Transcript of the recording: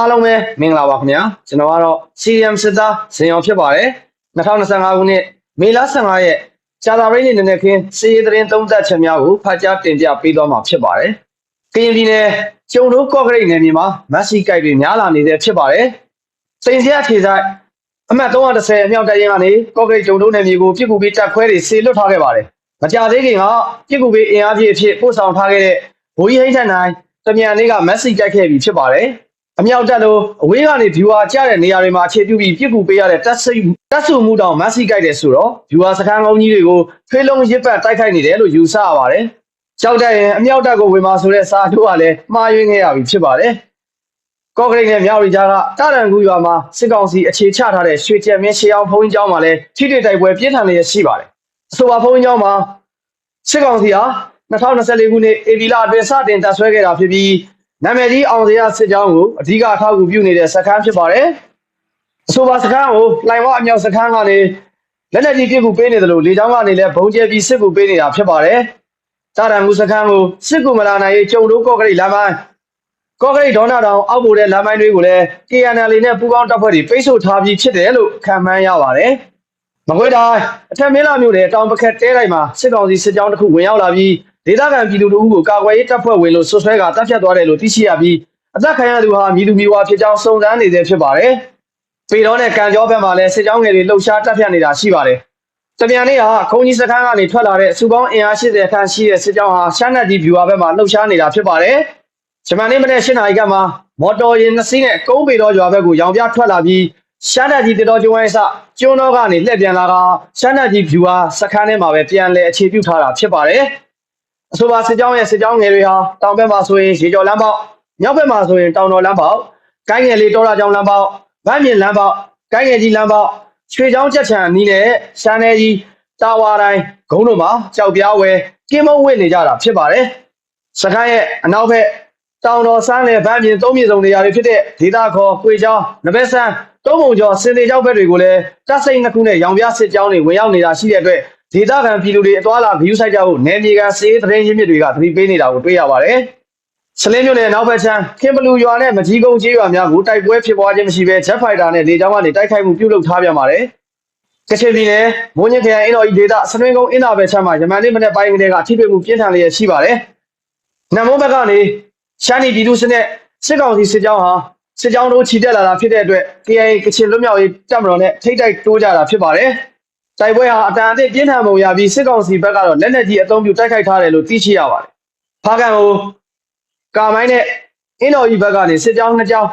အားလုံးပဲမင်္ဂလာပါခင်ဗျာကျွန်တော်ကတော့ CRM စစ်သားဇင်အောင်ဖြစ်ပါတယ်2025ခုနှစ်မေလ15ရက်ကြာသပတေးနေ့နံနက်ခင်းစီးရီးသတင်းသုံးသပ်ချက်များကိုဖတ်ကြားတင်ပြပေးသွားမှာဖြစ်ပါတယ်ကရင်ပြည်နယ်ကျုံတို့ကော့ကရိတ်နယ်မြေမှာမက်ဆီကိုက်တွေများလာနေတဲ့ဖြစ်ပါတယ်စိန်စရာခြေဆိုင်အမှတ်330အမြောက်တရင်ကနေကော့ကရိတ်ကျုံတို့နယ်မြေကိုပြစ်ကူပြီးတက်ခွဲတွေဆေလွတ်ထားခဲ့ပါတယ်မကြသေးခင်ကပြစ်ကူပြီးအင်အားကြီးအဖြစ်ပို့ဆောင်ထားခဲ့တဲ့ဘိုးကြီးဟိန်းထန်နိုင်တမြန်လေးကမက်ဆီကိုက်ခဲ့ပြီဖြစ်ပါတယ် အမြောက်တက်လို့အဝေးကနေ viewer ကြတဲ့နေရာတွေမှာအခြေပြုပြီးပြစ်ကူပေးရတဲ့တက်စိတ်တက်ဆူမှုတောင်မက်ဆီကြိုက်တယ်ဆိုတော့ viewer စခန်းကောင်းကြီးတွေကိုထွေးလုံးရစ်ပတ်တိုက်ခိုက်နေတယ်လို့ယူဆရပါတယ်။ကြောက်တဲ့ရင်အမြောက်တက်ကိုဝင်มาဆိုတဲ့စာတို့ကလည်းမှားယွင်းခဲ့ရပြီဖြစ်ပါတယ်။ကော့ကရိတ်နဲ့မြောက်ရီကြားကတာရန်ကူရွာမှာစစ်ကောင်စီအခြေချထားတဲ့ရွှေကျက်မင်းရှေးအောင်ဘုံကျောင်းမှာလည်းထိတွေ့တိုက်ပွဲပြင်းထန်နေရရှိပါတယ်။အဆိုပါဘုံကျောင်းမှာစစ်ကောင်စီဟာ2024ခုနှစ်ဧပြီလအတွင်းစတင်တပ်ဆွဲခဲ့တာဖြစ်ပြီး နာမည်ကြီးအောင်စရာစစ်ကြောင်းကိုအဓိကအထောက်အကူပြုနေတဲ့စခန်းဖြစ်ပါတယ်။အဆိုပါစခန်းကိုလိုင်ဝအမြောက်စခန်းကနေလက်နက်ကြီးပြစ်ကူပေးနေတယ်လို့လေကြောင်းကနေလည်းဘုံကျဲပြီးစစ်ကူပေးနေတာဖြစ်ပါတယ်။တာရန်ကူစခန်းကိုစစ်ကူမလာနိုင်ရေးကျုံတို့ကော့ကရိတ်လမ်းပိုင်းကော့ကရိတ်ဒေါနာတောင်အောက်ပိုတဲ့လမ်းပိုင်းတွေကိုလည်း KNL နဲ့ပူးပေါင်းတပ်ဖွဲ့တွေပိတ်ဆို့ထားပြီးဖြစ်တယ်လို့ခံမှန်းရပါတယ်။မကွေးတိုင်းအထက်မင်းလာမြို့နယ်တောင်ပခက်တဲတိုင်းမှာစစ်ကောင်စီစစ်ကြောင်းတစ်ခုဝင်ရောက်လာပြီး ဒေသခံပြည်သူတို့ကိုကာကွယ်ရေးတပ်ဖွဲ့ဝင်လို့ဆွဆွဲကတပ်ဖြတ်သွားတယ်လို့သိရှိရပြီးအသက်ခံရသူဟာမြည်သူမျိုးဝါဖြစ်ကြောင်းစုံစမ်းနေသေးဖြစ်ပါတယ်။ပေတော်နဲ့ကံကြောဘက်မှာလည်းစစ်ကြောင်းငယ်တွေလှုပ်ရှားတပ်ဖြတ်နေတာရှိပါတယ်။တပြန်နေ့ဟာခုံကြီးစခန်းကနေထွက်လာတဲ့စူပေါင်းအင်အား80ခန့်ရှိတဲ့စစ်ကြောင်းဟာရှမ်းနက်ဒီဗျူဟာဘက်မှာလှုပ်ရှားနေတာဖြစ်ပါတယ်။ဂျမန်နေ့မနေ့၈နာရီကမှမော်တော်ယာဉ်နှစ်စီးနဲ့ကုန်းပေတော်ရွာဘက်ကိုရောင်ပြထွက်လာပြီးရှမ်းနက်ဒီတတော်ကျွန်းဝိုင်းစကျွန်းတော်ကနေလှည့်ပြန်လာကရှမ်းနက်ဒီဗျူဟာစခန်းထဲမှာပဲပြန်လည်အခြေပြုထားတာဖြစ်ပါတယ်။ အဆိုပါစစ်ကြောင်းရဲ့စစ်ကြောင်းငယ်တွေဟာတောင်ဘက်မှာဆိုရင်ရေကျော်လမ်းပေါက်မြောက်ဘက်မှာဆိုရင်တောင်တော်လမ်းပေါက်ကိုင်းငယ်လေးတောလာကျောင်းလမ်းပေါက်ဗန်းမြင်လမ်းပေါက်ကိုင်းငယ်ကြီးလမ်းပေါက်ရွှေချောင်းချက်ချံအနီးနဲ့ရှမ်းနယ်ကြီးတာဝါတိုင်းဂုံးတို့မှာကြောက်ပြားဝဲကင်းမုံဝင့်နေကြတာဖြစ်ပါတယ်စခန်းရဲ့အနောက်ဘက်တောင်တော်ဆန်းနဲ့ဗန်းမြင်သုံးမြေစုံနေရာတွေဖြစ်တဲ့ဒေတာခေါ်ပွေချောင်းနဘက်ဆန်းတုံးပုံကျော်စင်သေးကျောက်ဘက်တွေကိုလည်းတပ်စိတ်နှစ်ခုနဲ့ရောင်ပြစစ်ကြောင်းတွေဝင်ရောက်နေတာရှိတဲ့အတွက် ဒေသခံပြည်သူတွေအသွားလာဂရုစိုက်ကြဖို့နယ်မြေကန်စီးရေးသတင်းရင်းမြစ်တွေကသတိပေးနေတာကိုတွေ့ရပါတယ်။စလင်းမြို့နယ်နောက်ဘက်ချမ်းခင်ဘလူရွာနဲ့မကြီးကုန်းကျေးရွာများကိုတိုက်ပွဲဖြစ်ပွားခြင်းမရှိဘဲဂျက်ဖိုက်တာနဲ့လေကြောင်းကနေတိုက်ခိုက်မှုပြုလုပ်ထားပြန်ပါတယ်။ကချင်ပြည်နယ်မွန်ညင်ခရိုင်အင်းတော်ဤဒေသစနွင်းကုန်းအင်းသာဘက်ချမ်းမှာယမန်နေ့မနေ့ပိုင်းကလေးကထိတွေ့မှုပြင်းထန်လျက်ရှိပါတယ်။နမုံဘက်ကနေရှမ်းပြည်ပြည်သူစစ်နဲ့စစ်ကောင်စီစစ်ကြောင်းဟာစစ်ကြောင်းတို့ခြိတက်လာတာဖြစ်တဲ့အတွက် KIA ကချင်လွတ်မြောက်ရေးတပ်မတော်နဲ့ထိတ်တိုက်တိုးကြတာဖြစ်ပါတယ်။ တိုက်ပွဲဟာအတန်အသင့်ပြင်းထန်ပုံရပြီးစစ်ကောင်စီဘက်ကတော့လက်နက်ကြီးအုံပြုတိုက်ခိုက်ထားတယ်လို့သိရှိရပါတယ်။ဖားကန်ကိုကာမိုင်းနဲ့အင်းတော်ကြီးဘက်ကနေစစ်ကြောင်းနှစ်ကြောင်း